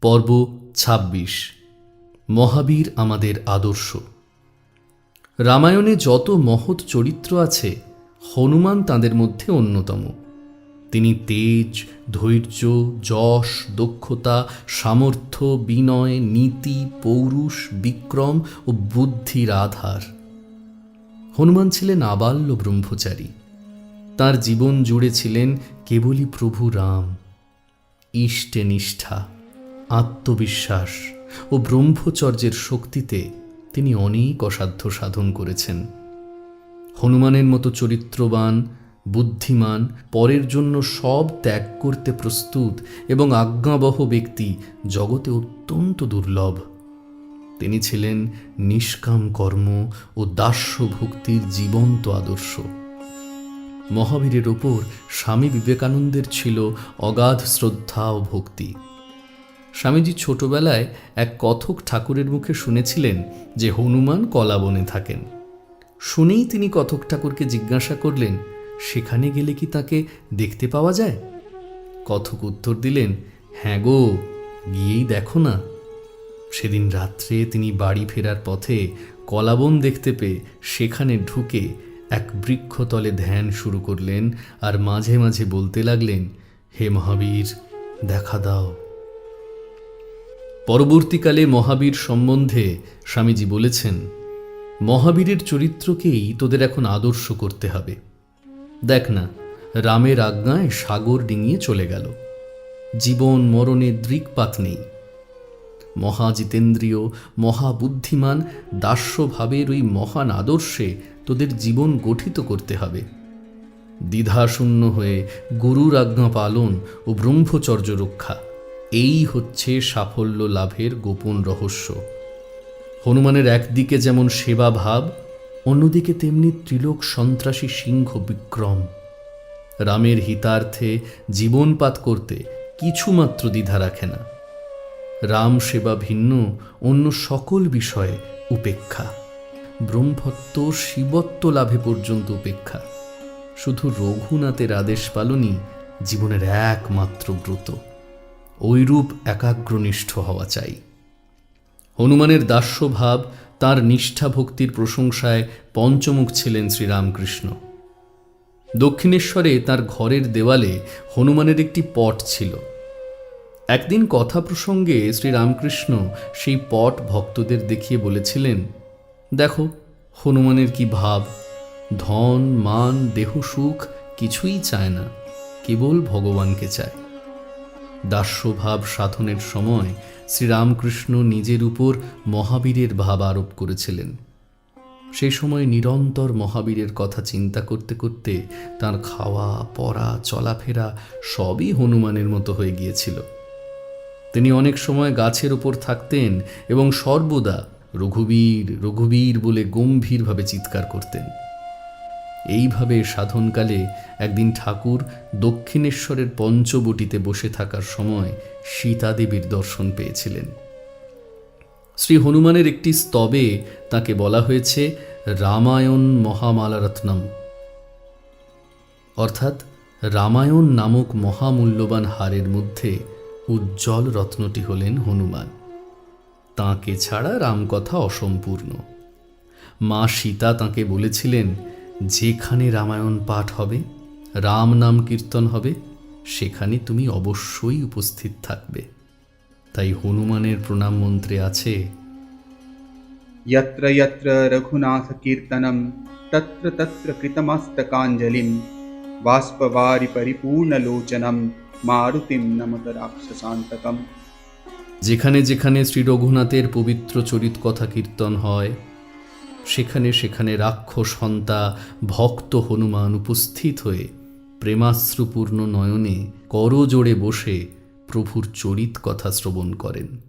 পর্ব ২৬ মহাবীর আমাদের আদর্শ। রামায়ণে যত মহৎ চরিত্র আছে, হনুমান তাদের মধ্যে অন্যতম। তিনি তেজ, ধৈর্য, যশ, দক্ষতা, সামর্থ্য, বিনয়, নীতি, পৌরুষ, বিক্রম ও বুদ্ধির আধার। হনুমান ছিলেন আবাল্য ব্রহ্মচারী। তার জীবন জুড়ে ছিলেন কেবলই প্রভু রাম। ইষ্টে নিষ্ঠা। আত্মবিশ্বাস ও ব্রহ্মচর্যের শক্তিতে তিনি অনেক অসাধ্য সাধন করেছেন। হনুমানের মতো চরিত্রবান, বুদ্ধিমান, পরের জন্য সব ত্যাগ করতে প্রস্তুত এবং আজ্ঞাবহ ব্যক্তি জগতে অত্যন্ত দুর্লভ। তিনি ছিলেন নিষ্কাম কর্ম ও দাস্য ভক্তির জীবন্ত আদর্শ। মহাবীরের ওপর স্বামী বিবেকানন্দের ছিল অগাধ শ্রদ্ধা ও ভক্তি। স্বামীজি ছোটবেলায় এক কথক ঠাকুরের মুখে শুনেছিলেন যে হনুমান কলাবনে থাকেন। শুনেই তিনি কথক ঠাকুরকে জিজ্ঞাসা করলেন, সেখানে গেলে কি তাকে দেখতে পাওয়া যায়? কথক উত্তর দিলেন হ্যাঁ গো, গিয়েই দেখো না। সেদিন রাত্রে তিনি বাড়ি ফেরার পথে কলাবন দেখতে পেয়ে সেখানে ঢুকে এক বৃক্ষতলে ধ্যান শুরু করলেন আর মাঝে মাঝে বলতে লাগলেন, হে মহাবীর, দেখা দাও। পরবর্তীকালে মহাবীর সম্বন্ধে স্বামীজি বলেছেন, মহাবীরের চরিত্রকেই তোদের এখন আদর্শ করতে হবে। দেখ না, রামের আজ্ঞায় সাগর ডিঙিয়ে চলে গেল। জীবন মরণে দৃকপাত নেই। মহাজিতেন্দ্রীয়, মহাবুদ্ধিমান, দাস্যভাবের ওই মহান আদর্শে তোদের জীবন গঠিত করতে হবে। দ্বিধাশূন্য হয়ে গুরুর আজ্ঞা পালন ও ব্রহ্মচর্য রক্ষা। এই হচ্ছে সাফল্য লাভের গোপন রহস্য। হনুমানের একদিকে যেমন সেবা ভাব, অন্যদিকে তেমনি ত্রিলোক সন্ত্রাসী সিংহ বিক্রম। রামের হিতার্থে জীবনপাত করতে কিছুমাত্র দ্বিধা রাখে না। রাম সেবা ভিন্ন, অন্য সকল বিষয়ে উপেক্ষা। ব্রহ্মত্ব শিবত্ব লাভে পর্যন্ত উপেক্ষা। শুধু রঘুনাথের আদেশ পালনই জীবনের একমাত্র ব্রত। ঐরূপ একাগ্রনিষ্ঠ হওয়া চাই। হনুমানের দাস্যভাব তার নিষ্ঠা ভক্তির প্রশংসায় পঞ্চমুখ ছিলেন শ্রীরামকৃষ্ণ। দক্ষিণেশ্বরে তার ঘরের দেওয়ালে হনুমানের একটি পট ছিল। একদিন কথা প্রসঙ্গে শ্রীরামকৃষ্ণ সেই পট ভক্তদের দেখিয়ে বলেছিলেন, দেখো, হনুমানের কি ভাব। ধন, মান, দেহ, সুখ কিছুই চায় না, কেবল ভগবানকে চায়। দাস্যভাব সাধনের সময় শ্রীরামকৃষ্ণ নিজের উপর মহাবীরের ভাব আরোপ করেছিলেন। সেই সময় নিরন্তর মহাবীরের কথা চিন্তা করতে করতে তার খাওয়া, পড়া, চলাফেরা সবই হনুমানের মতো হয়ে গিয়েছিল। তিনি অনেক সময় গাছের ওপর থাকতেন এবং সর্বদা রঘুবীর রঘুবীর বলে গম্ভীরভাবে চিৎকার করতেন। এইভাবে সাধনকালে একদিন ঠাকুর দক্ষিণেশ্বরের পঞ্চবটিতে বসে থাকার সময় সীতাদেবীর দর্শন পেয়েছিলেন। শ্রী হনুমানের একটি স্তবে তাকে বলা হয়েছে রামায়ণ মহামালারত্নম। অর্থাৎ রামায়ণ নামক মহামূল্যবান হারের মধ্যে উজ্জ্বল রত্নটি হলেন হনুমান। তাঁকে ছাড়া রামকথা অসম্পূর্ণ। মা সীতা তাঁকে বলেছিলেন যেখানে রামায়ণ পাঠ হবে রাম নাম কীর্তন হবে সেখানে তুমি অবশ্যই উপস্থিত থাকবে তাই হনুমানের প্রণাম মন্ত্রে আছে यत्र यत्र रघुनाथकीर्तनं तत्र तत्र कृतमस्तकाञ्जलिं बाष्पवारि परिपूर्णलोचनं मारुतिं नमत राक्षसान्तकम् যেখানে যেখানে শ্রী রঘুনাথের পবিত্র চরিত কথা কীর্তন হয় সেখানে সেখানে রাক্ষস হন্তা, ভক্ত হনুমান উপস্থিত হয়ে প্রেমাশ্রুপূর্ণ নয়নে করজোড়ে বসে প্রভুর চরিত কথা শ্রবণ করেন।